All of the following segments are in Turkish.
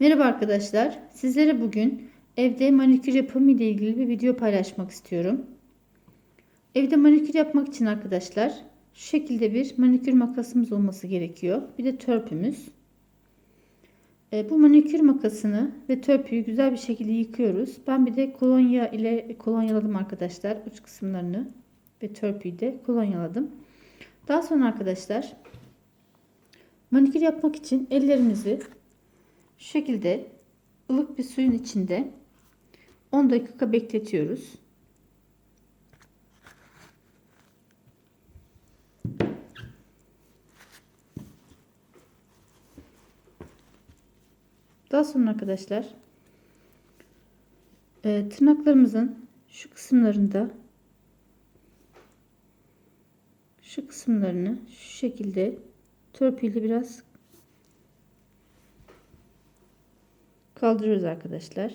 Merhaba arkadaşlar. Sizlere bugün evde manikür yapımı ile ilgili bir video paylaşmak istiyorum. Evde manikür yapmak için arkadaşlar şu şekilde bir manikür makasımız olması gerekiyor. Bir de törpümüz. E, bu manikür makasını ve törpüyü güzel bir şekilde yıkıyoruz. Ben bir de kolonya ile kolonyaladım arkadaşlar uç kısımlarını ve törpüyü de kolonyaladım. Daha sonra arkadaşlar manikür yapmak için ellerimizi şu şekilde ılık bir suyun içinde 10 dakika bekletiyoruz. Daha sonra arkadaşlar e, tırnaklarımızın şu kısımlarında şu kısımlarını şu şekilde törpüyle biraz kaldırıyoruz arkadaşlar.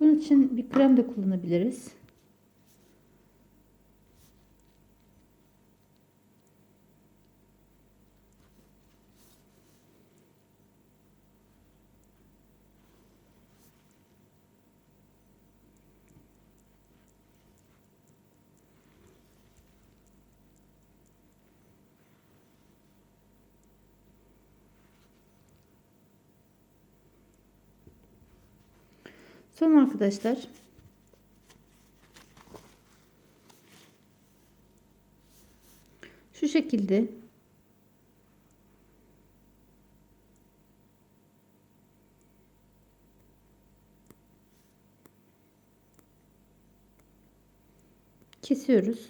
Bunun için bir krem de kullanabiliriz. Son arkadaşlar şu şekilde kesiyoruz.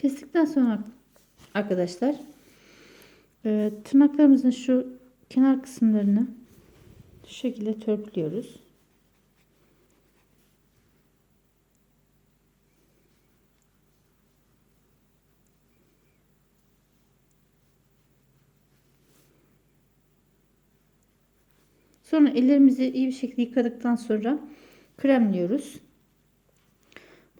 Kestikten sonra arkadaşlar e, tırnaklarımızın şu kenar kısımlarını şu şekilde törpülüyoruz. Sonra ellerimizi iyi bir şekilde yıkadıktan sonra kremliyoruz.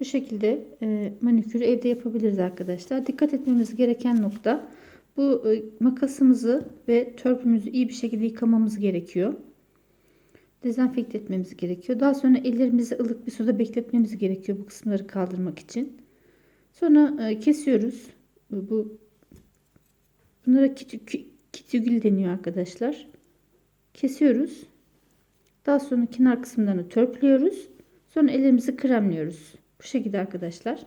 Bu şekilde e, manikürü evde yapabiliriz arkadaşlar. Dikkat etmemiz gereken nokta bu e, makasımızı ve törpümüzü iyi bir şekilde yıkamamız gerekiyor. Dezenfekte etmemiz gerekiyor. Daha sonra ellerimizi ılık bir suda bekletmemiz gerekiyor bu kısımları kaldırmak için. Sonra e, kesiyoruz. Bu bunlara kitügül deniyor arkadaşlar. Kesiyoruz. Daha sonra kenar kısımlarını törpülüyoruz. Sonra ellerimizi kremliyoruz. Bu şekilde arkadaşlar.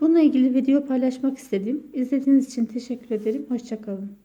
Bununla ilgili video paylaşmak istedim. İzlediğiniz için teşekkür ederim. Hoşçakalın.